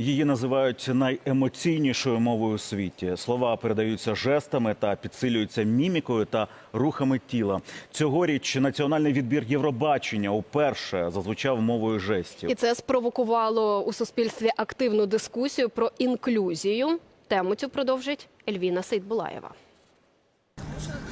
Її називають найемоційнішою мовою у світі. Слова передаються жестами та підсилюються мімікою та рухами тіла. Цьогоріч національний відбір Євробачення уперше зазвучав мовою жестів. І це спровокувало у суспільстві активну дискусію про інклюзію. Тему цю продовжить Ельвіна Сейдбулаєва.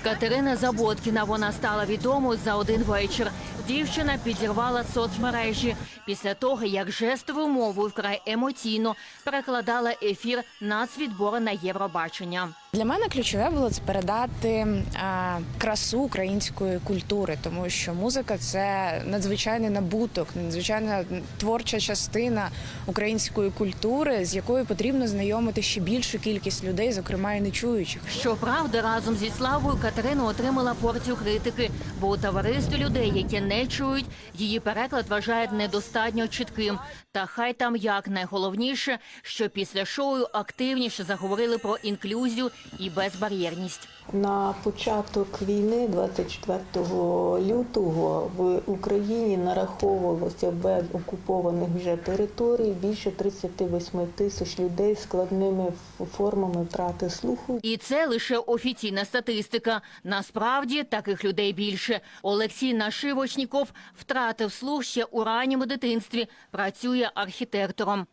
Катерина Заботкіна вона стала відомою за один вечір. Дівчина підірвала соцмережі після того, як жестовою мовою вкрай емоційно перекладала ефір нацвідбору на Євробачення. Для мене ключове було це передати а, красу української культури, тому що музика це надзвичайний набуток, надзвичайна творча частина української культури, з якою потрібно знайомити ще більшу кількість людей, зокрема і нечуючих. Щоправда, разом зі славою Катерина отримала порцію критики, бо у товаристві людей, які не чують, її переклад вважають недостатньо чітким. Та хай там як найголовніше, що після шоу активніше заговорили про інклюзію і безбар'єрність. На початок війни, 24 лютого, в Україні нараховувалося без окупованих вже територій більше 38 тисяч людей з складними формами втрати слуху. І це лише офіційна статистика. Насправді таких людей більше. Олексій Нашивочніков втратив слух ще у ранньому дитинстві. Працює архітектором.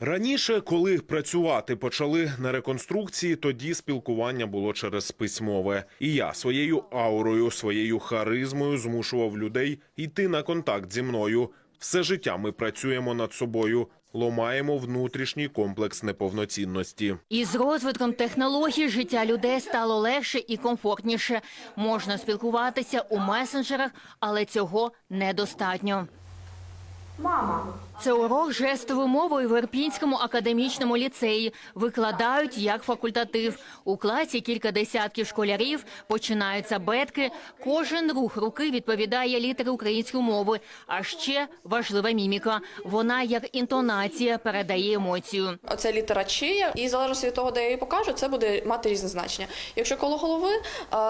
Раніше, коли працювати почали на реконструкції, тоді спілкування було через письмове. І я своєю аурою, своєю харизмою змушував людей йти на контакт зі мною. Все життя ми працюємо над собою, ломаємо внутрішній комплекс неповноцінності. І з розвитком технологій життя людей стало легше і комфортніше. Можна спілкуватися у месенджерах, але цього недостатньо. Мама. Це урок жестовою мовою в Ірпінському академічному ліцеї. Викладають як факультатив. У класі кілька десятків школярів починаються бетки. Кожен рух руки відповідає літери української мови. А ще важлива міміка. Вона як інтонація передає емоцію. Оце літера «чи», і залежно від того, де я її покажу, це буде мати різне значення. Якщо коло голови,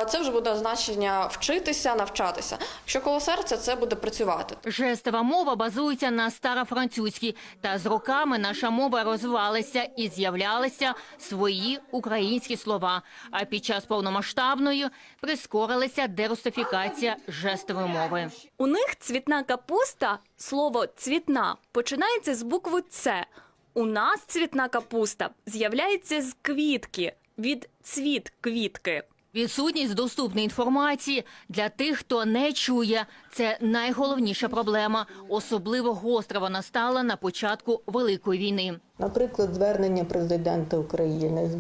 це вже буде значення вчитися, навчатися. Якщо коло серця, це буде працювати. Жестова мова базується на старофранцузькій, та з роками наша мова розвивалася і з'являлися свої українські слова. А під час повномасштабної прискорилася дерусифікація жестової мови. У них цвітна капуста, слово цвітна починається з букви С. У нас цвітна капуста з'являється з квітки від цвіт квітки. Відсутність доступної інформації для тих, хто не чує, це найголовніша проблема. Особливо гостро вона стала на початку великої війни. Наприклад, звернення президента України,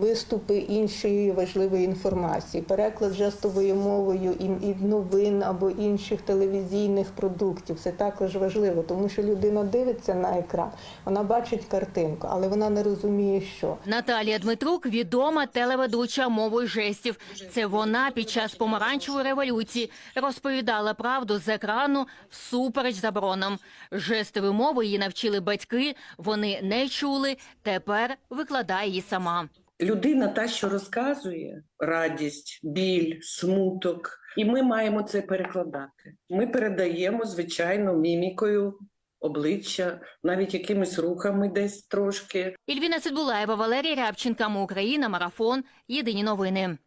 виступи іншої важливої інформації, переклад жестовою мовою і, новин або інших телевізійних продуктів. Це також важливо, тому що людина дивиться на екран, вона бачить картинку, але вона не розуміє, що. Наталія Дмитрук відома телеведуча мовою жестів. Це вона під час помаранчевої революції розповідала правду з екрану всупереч заборонам. Жестові мови її навчили батьки. Вони не чули. Тепер викладає її сама. Людина та, що розказує радість, біль, смуток, і ми маємо це перекладати. Ми передаємо, звичайно, мімікою обличчя, навіть якимись рухами десь трошки. Ільвіна Цидбулаєва, Валерій Рябченка. Ми Україна. Марафон. Єдині новини.